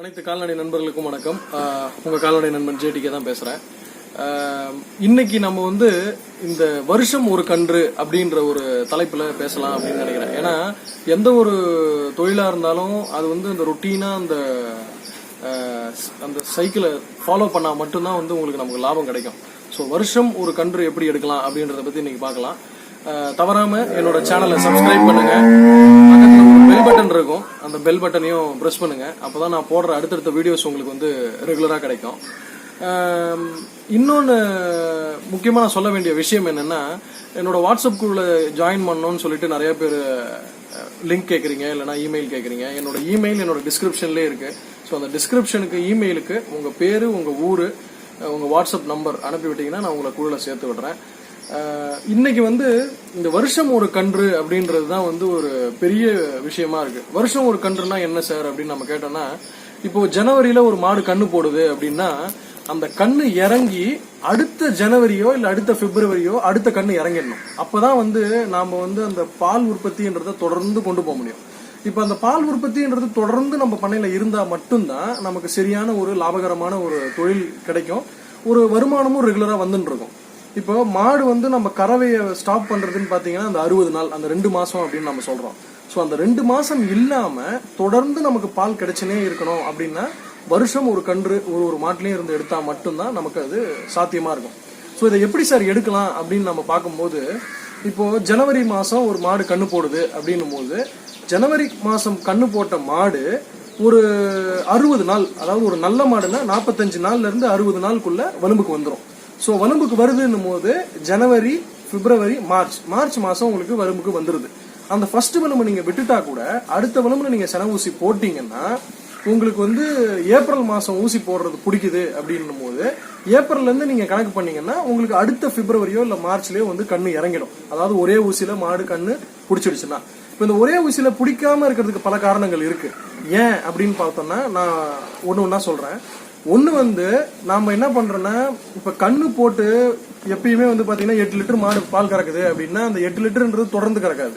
அனைத்து கால்நடை நண்பர்களுக்கும் வணக்கம். உங்கள் உங்க கால்நடை நண்பன் ஜேடிக்கே தான் பேசுறேன். இன்னைக்கு நம்ம வந்து இந்த வருஷம் ஒரு கன்று அப்படின்ற ஒரு தலைப்புல பேசலாம் அப்படின்னு நினைக்கிறேன். ஏன்னா எந்த ஒரு தொழிலா இருந்தாலும் அது வந்து இந்த ரொட்டீனாக அந்த அந்த சைக்கிளை ஃபாலோ பண்ணால் மட்டும்தான் வந்து உங்களுக்கு நமக்கு லாபம் கிடைக்கும். ஸோ வருஷம் ஒரு கன்று எப்படி எடுக்கலாம் அப்படின்றத பற்றி இன்னைக்கு பார்க்கலாம். தவறாமல் என்னோட சேனலை சப்ஸ்கிரைப் பண்ணுங்கள் பெல் பட்டன் இருக்கும். அந்த பெல் பட்டனையும் பிரஸ் பண்ணுங்க. அப்பதான் நான் போடுற அடுத்தடுத்த வீடியோஸ் உங்களுக்கு வந்து ரெகுலராக கிடைக்கும். இன்னொன்று முக்கியமாக நான் சொல்ல வேண்டிய விஷயம் என்னென்னா என்னோடய வாட்ஸ்அப் குழுல ஜாயின் பண்ணோன்னு சொல்லிட்டு நிறைய பேர் லிங்க் கேட்குறீங்க இல்லைனா இமெயில் கேட்குறீங்க என்னோட இமெயில் என்னோட டிஸ்கிரிப்ஷன்லேயே இருக்குது ஸோ அந்த டிஸ்கிரிப்ஷனுக்கு இமெயிலுக்கு உங்கள் பேர் உங்கள் ஊர் உங்கள் வாட்ஸ்அப் நம்பர் அனுப்பி விட்டீங்கன்னா நான் உங்களை குழுவில் சேர்த்து விடுறேன். இன்னைக்கு வந்து இந்த வருஷம் ஒரு கன்று அப்படின்றது தான் வந்து ஒரு பெரிய விஷயமா இருக்கு. வருஷம் ஒரு கன்றுனா என்ன சார் அப்படின்னு நம்ம கேட்டோம்னா இப்போ ஜனவரியில ஒரு மாடு கண்ணு போடுது அப்படின்னா அந்த கண்ணு இறங்கி அடுத்த ஜனவரியோ இல்லை அடுத்த பிப்ரவரியோ அடுத்த கண்ணு இறங்கிடணும். அப்போதான் வந்து நாம் வந்து அந்த பால் உற்பத்தின்றத தொடர்ந்து கொண்டு போக முடியும். இப்போ அந்த பால் உற்பத்தின்றது தொடர்ந்து நம்ம பண்ணையில் இருந்தால் மட்டும்தான் நமக்கு சரியான ஒரு லாபகரமான ஒரு தொழில் கிடைக்கும். ஒரு வருமானமும் ரெகுலராக வந்துட்டு இருக்கும் இப்போ மாடு வந்து நம்ம கறவையை ஸ்டாப் பண்றதுன்னு பாத்தீங்கன்னா அந்த அறுபது நாள் அந்த ரெண்டு மாசம் அப்படின்னு நம்ம சொல்றோம். ஸோ அந்த ரெண்டு மாசம் இல்லாம தொடர்ந்து நமக்கு பால் கிடைச்சுனே இருக்கணும் அப்படின்னா வருஷம் ஒரு கன்று ஒரு ஒரு மாட்டிலையும் இருந்து எடுத்தா மட்டும்தான் நமக்கு அது சாத்தியமா இருக்கும். ஸோ இதை எப்படி சார் எடுக்கலாம் அப்படின்னு நம்ம பார்க்கும்போது இப்போ ஜனவரி மாசம் ஒரு மாடு கண்ணு போடுது அப்படின்னும் போது ஜனவரி மாசம் கண்ணு போட்ட மாடு ஒரு அறுபது நாள் அதாவது ஒரு நல்ல மாடுனா நாற்பத்தஞ்சு நாள்ல இருந்து அறுபது நாளுக்குள்ள வலும்புக்கு வந்துடும் ஸோ வலும்புக்கு வருதுன்னும் போது ஜனவரி பிப்ரவரி மார்ச். மார்ச் மாதம் உங்களுக்கு வலும்புக்கு வந்துடுது அந்த ஃபர்ஸ்ட் வலும்பு நீங்கள் விட்டுட்டா கூட அடுத்த வலும்புல நீங்கள் சென ஊசி போட்டிங்கன்னா உங்களுக்கு வந்து ஏப்ரல் மாதம் ஊசி போடுறது பிடிக்குது அப்படின்னும் போது ஏப்ரல்லேருந்து நீங்கள் கணக்கு பண்ணீங்கன்னா உங்களுக்கு அடுத்த பிப்ரவரியோ இல்லை மார்ச்லேயோ வந்து கண்ணு இறங்கிடும். அதாவது ஒரே ஊசியில் மாடு கண்ணு பிடிச்சிடுச்சுன்னா. இப்போ இந்த ஒரே ஊசியில் பிடிக்காம இருக்கிறதுக்கு பல காரணங்கள் இருக்குது ஏன் அப்படின்னு பார்த்தோம்னா நான் ஒன்று ஒன்றா சொல்கிறேன் ஒன்று வந்து நாம் என்ன பண்ணுறோன்னா இப்போ கண்ணு போட்டு எப்பயுமே வந்து பார்த்தீங்கன்னா எட்டு லிட்டர் மாடு பால் கறக்குது அப்படின்னா அந்த எட்டு லிட்டருன்றது தொடர்ந்து கறக்காது.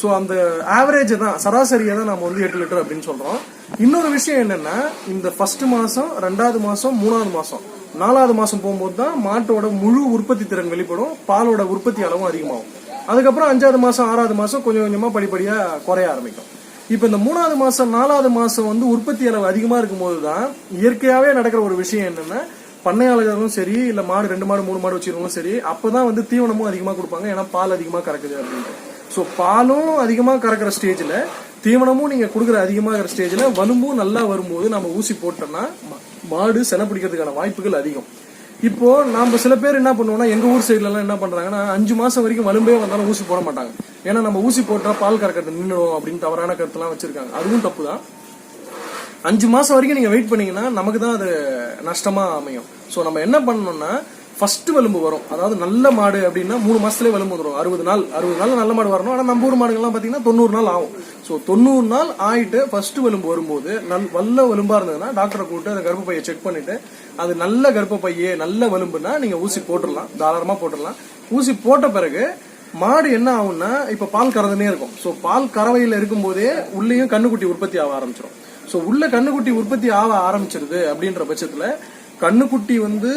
ஸோ அந்த ஆவரேஜ் தான் சராசரியை தான் நம்ம வந்து எட்டு லிட்டர் அப்படின்னு சொல்கிறோம் இன்னொரு விஷயம் என்னென்னா இந்த ஃபஸ்ட்டு மாதம் ரெண்டாவது மாதம் மூணாவது மாதம் நாலாவது மாதம் போகும்போது தான் மாட்டோட முழு உற்பத்தி திறன் வெளிப்படும் பாலோட உற்பத்தி அளவும் அதிகமாகும். அதுக்கப்புறம் அஞ்சாவது மாதம் ஆறாவது மாதம் கொஞ்சம் கொஞ்சமாக படிப்படியாக குறைய ஆரம்பிக்கும். இப்போ இந்த மூணாவது மாதம் நாலாவது மாதம் வந்து உற்பத்தி அளவு அதிகமாக இருக்கும்போது தான் இயற்கையாகவே நடக்கிற ஒரு விஷயம் என்னென்னா பண்ணையாளர்களும் சரி இல்லை மாடு ரெண்டு மாடு மூணு மாடு வச்சிருக்கவங்களும் சரி அப்போ தான் வந்து தீவனமும் அதிகமாக கொடுப்பாங்க. ஏன்னா பால் அதிகமாக கறக்குது அப்படின்ட்டு. ஸோ பாலும் அதிகமாக கறக்கிற ஸ்டேஜில் தீவனமும் நீங்கள் கொடுக்குற அதிகமாகிற ஸ்டேஜில் வலும்பும் நல்லா வரும்போது நம்ம ஊசி போட்டோம்னா மாடு செனை பிடிக்கிறதுக்கான வாய்ப்புகள் அதிகம். இப்போ நாம சில பேர் என்ன பண்ணுவோம்னா எங்க ஊர் சைடுல எல்லாம் என்ன பண்றாங்கன்னா அஞ்சு மாசம் வரைக்கும் வலும்பே வந்தாலும் ஊசி போட மாட்டாங்க. ஏன்னா நம்ம ஊசி போட்டா பால் கறக்கிறது நின்றுடும் அப்படின்னு தவறான கருத்துலாம் வச்சிருக்காங்க. அதுவும் தப்பு தான் அஞ்சு மாசம் வரைக்கும் நீங்க வெயிட் பண்ணீங்கன்னா நமக்கு தான் அது நஷ்டமா அமையும். சோ நம்ம என்ன பண்ணணும்னா ஃபர்ஸ்ட் வலும்பு வரும். அதாவது நல்ல மாடு அப்படின்னா மூணு மாசத்துலேயே வலும்பு வந்துடும் அறுபது நாள். அறுபது நாள் நல்ல மாடு வரணும். ஆனால் நம்ம ஊர் மாடுகள்லாம் பார்த்தீங்கன்னா தொண்ணூறு நாள் ஆகும். ஸோ தொண்ணூறு நாள் ஆயிட்டு ஃபர்ஸ்ட் வலும்பு வரும்போது நல் வல்ல வலும்பா இருந்ததுன்னா டாக்டரை கூப்பிட்டு அந்த கர்ப்பப்பையை செக் பண்ணிட்டு அது நல்ல கர்ப்பப்பையே நல்ல வலும்புன்னா நீங்க ஊசி போட்டுடலாம். தாராளமா போட்டுடலாம். ஊசி போட்ட பிறகு மாடு என்ன ஆகும்னா இப்ப பால் கறந்துனே இருக்கும். ஸோ பால் கறவையில் இருக்கும்போதே உள்ளேயும் கண்ணுக்குட்டி உற்பத்தி ஆக ஆரம்பிச்சிடும் ஸோ உள்ள கண்ணுக்குட்டி உற்பத்தி ஆக ஆரம்பிச்சிருது அப்படின்ற பட்சத்துல கண்ணுக்குட்டி வந்து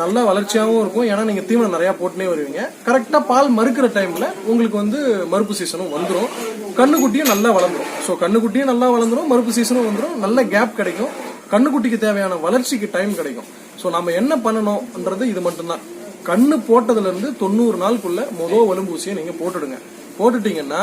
நல்ல வளர்ச்சியாகவும் இருக்கும். ஏன்னா நீங்கள் தீவனம் நிறையா போட்டுனே வருவீங்க. கரெக்டாக பால் மறுக்கிற டைமில் உங்களுக்கு வந்து மறுப்பு சீசனும் வந்துடும் கண்ணுக்குட்டியும் நல்லா வளர்ந்துரும். ஸோ கண்ணுக்குட்டியும் நல்லா வளர்ந்துரும் மறுப்பு சீசனும் வந்துடும் நல்ல கேப் கிடைக்கும். கண்ணுக்குட்டிக்கு தேவையான வளர்ச்சிக்கு டைம் கிடைக்கும். ஸோ நம்ம என்ன பண்ணணும்ன்றது இது மட்டும்தான். கண்ணு போட்டதுலேருந்து தொண்ணூறு நாளுக்குள்ள மொதல் வலும்பூசியை நீங்கள் போட்டுடுங்க. போட்டுட்டீங்கன்னா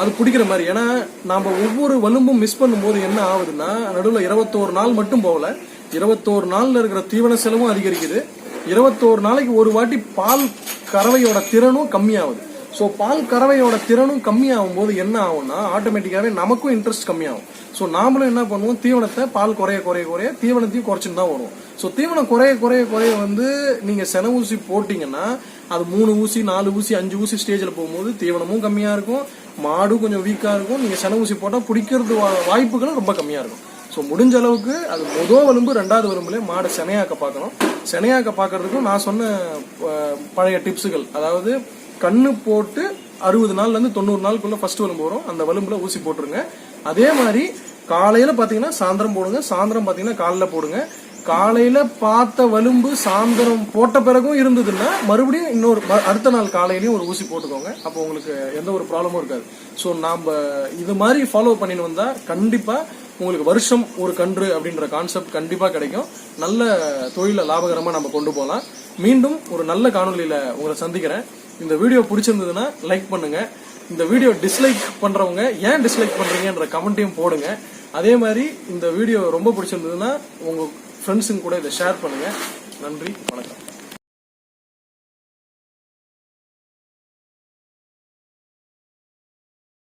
அது பிடிக்கிற மாதிரி. ஏன்னா நாம் ஒவ்வொரு வலும்பும் மிஸ் பண்ணும்போது என்ன ஆகுதுன்னா நடுவில் இருபத்தோரு நாள் மட்டும் போகல. இருபத்தோரு நாளில் இருக்கிற தீவன செலவும் அதிகரிக்குது. இருபத்தோரு நாளைக்கு ஒரு வாட்டி பால் கறவையோட திறனும் கம்மியாகுது. ஸோ பால் கறவையோட திறனும் கம்மியாகும் போது என்ன ஆகும்னா ஆட்டோமேட்டிக்காவே நமக்கும் இன்ட்ரெஸ்ட் கம்மியாகும். ஸோ நாமளும் என்ன பண்ணுவோம் தீவனத்தை பால் குறைய குறைய குறைய தீவனத்தையும் குறைச்சுன்னு தான் வருவோம் ஸோ தீவனம் குறைய குறைய குறைய வந்து நீங்கள் சென ஊசி போட்டிங்கன்னா அது மூணு ஊசி நாலு ஊசி அஞ்சு ஊசி ஸ்டேஜில் போகும்போது தீவனமும் கம்மியாக இருக்கும் மாடும் கொஞ்சம் வீக்காக இருக்கும். நீங்கள் சென ஊசி போட்டால் பிடிக்கிறது வா- வாய்ப்புகளும் ரொம்ப கம்மியாக இருக்கும். ஸோ முடிஞ்ச அளவுக்கு அது மொதல் வலும்பு ரெண்டாவது வலும்புல மாடை செனையாக்க பார்க்கணும். செனையாக்க பார்க்கறதுக்கும் நான் சொன்ன பழைய டிப்ஸுகள். அதாவது கண்ணு போட்டு அறுபது நாள்லேருந்து தொண்ணூறு நாளுக்குள்ள ஃபர்ஸ்ட் வலும்பு வரும். அந்த வலும்பில் ஊசி போட்டுருங்க. அதே மாதிரி காலையில் பார்த்தீங்கன்னா சாயந்தரம் போடுங்க. சாயந்தரம் பார்த்தீங்கன்னா காலைல போடுங்க. காலையில் பார்த்த வலும்பு சாயந்தரம் போட்ட பிறகும் இருந்ததுன்னா மறுபடியும் இன்னொரு ம- அடுத்த நாள் காலையிலையும் ஒரு ஊசி போட்டுக்கோங்க. அப்போ உங்களுக்கு எந்த ஒரு ப்ராப்ளமும் இருக்காது. ஸோ நாம் இது மாதிரி ஃபாலோ பண்ணிட்டு வந்தால் கண்டிப்பாக உங்களுக்கு வருஷம் ஒரு கன்று அப்படின்ற கான்செப்ட் கண்டிப்பாக கிடைக்கும். நல்ல தொழிலை லாபகரமாக நம்ம கொண்டு போகலாம். மீண்டும் ஒரு நல்ல காணொலியில் உங்களை சந்திக்கிறேன். இந்த வீடியோ பிடிச்சிருந்ததுன்னா லைக் பண்ணுங்க. இந்த வீடியோ டிஸ்லைக் பண்ணுறவங்க ஏன் டிஸ்லைக் பண்ணுறீங்கன்ற கமெண்ட்டையும் போடுங்க. அதே மாதிரி இந்த வீடியோ ரொம்ப பிடிச்சிருந்ததுன்னா உங்கள் ஃப்ரெண்ட்ஸுங்க கூட இதை ஷேர் பண்ணுங்கள் நன்றி வணக்கம்.